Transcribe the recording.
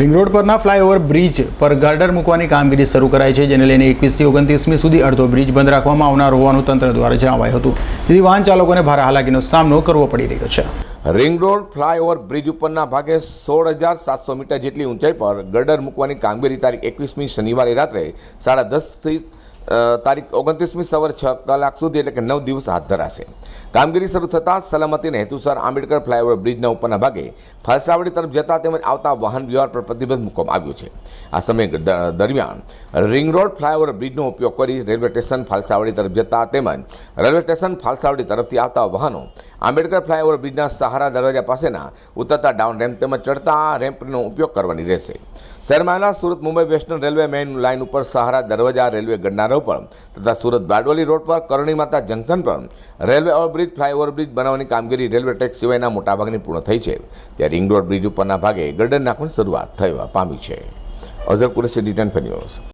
Ring road પરના flyover bridge પર girder મૂકવાની કામગીરી શરૂ કરાઈ છે, જેને લઈને એકવીસથી ઓગણત્રીસમી સુધી અડધો બ્રિજ બંધ રાખવામાં આવનાર હોવાનું તંત્ર દ્વારા જણાવાયું હતું. તેથી વાહન ચાલકોને ભારે હાલાકીનો સામનો કરવો પડી રહ્યો છે. રિંગ રોડ ફ્લાયઓવર બ્રિજ ઉપરના ભાગે સોળ હજાર સાતસો મીટર જેટલી ઊંચાઈ પર ગર્ડર મૂકવાની કામગીરી તારીખ એકવીસમી શનિવારે રાત્રે સાડા દસથી તારીખ ઓગણત્રીસમી સવારે છ કલાક સુધી એટલે કે નવ દિવસ હાથ ધરાશે. કામગીરી શરૂ થતાં સલામતીને હેતુસર આંબેડકર ફ્લાયઓવર બ્રિજના ઉપરના ભાગે ફાલસાવડી તરફ જતા તેમજ આવતા વાહન વ્યવહાર પર પ્રતિબંધ મૂકવામાં આવ્યો છે. આ સમય દરમિયાન રિંગ રોડ ફ્લાયઓવર બ્રિજનો ઉપયોગ કરી રેલવે સ્ટેશન ફાલસાવડી તરફ જતા તેમજ રેલવે સ્ટેશન ફાલસાવડી તરફથી આવતા વાહનો આંબેડકર ફ્લાયઓવર બ્રિજના સહારા દરવાજા પાસેના ઉતરતા ડાઉન રેમ્પ તેમજ ચડતા રેમ્પનો ઉપયોગ કરવાની રહેશે. શહેરમાં આવેલા Surat Mumbai western railway main line ઉપર સહારા દરવાજા, રેલવે ગડનારો ઉપર તથા સુરત બારડોલી રોડ પર કરણી માતા જંકશન પર રેલવે ઓવરબ્રિજ, ફ્લાયઓવર બ્રિજ બનાવવાની કામગીરી રેલવે ટ્રેક સિવાયના મોટાભાગની પૂર્ણ થઈ છે. ત્યારે રિંગ રોડ બ્રિજ ઉપરના ભાગે ગર્ડન નાખવાની શરૂઆત થવા પામી છે. Azhar Qureshi detain news.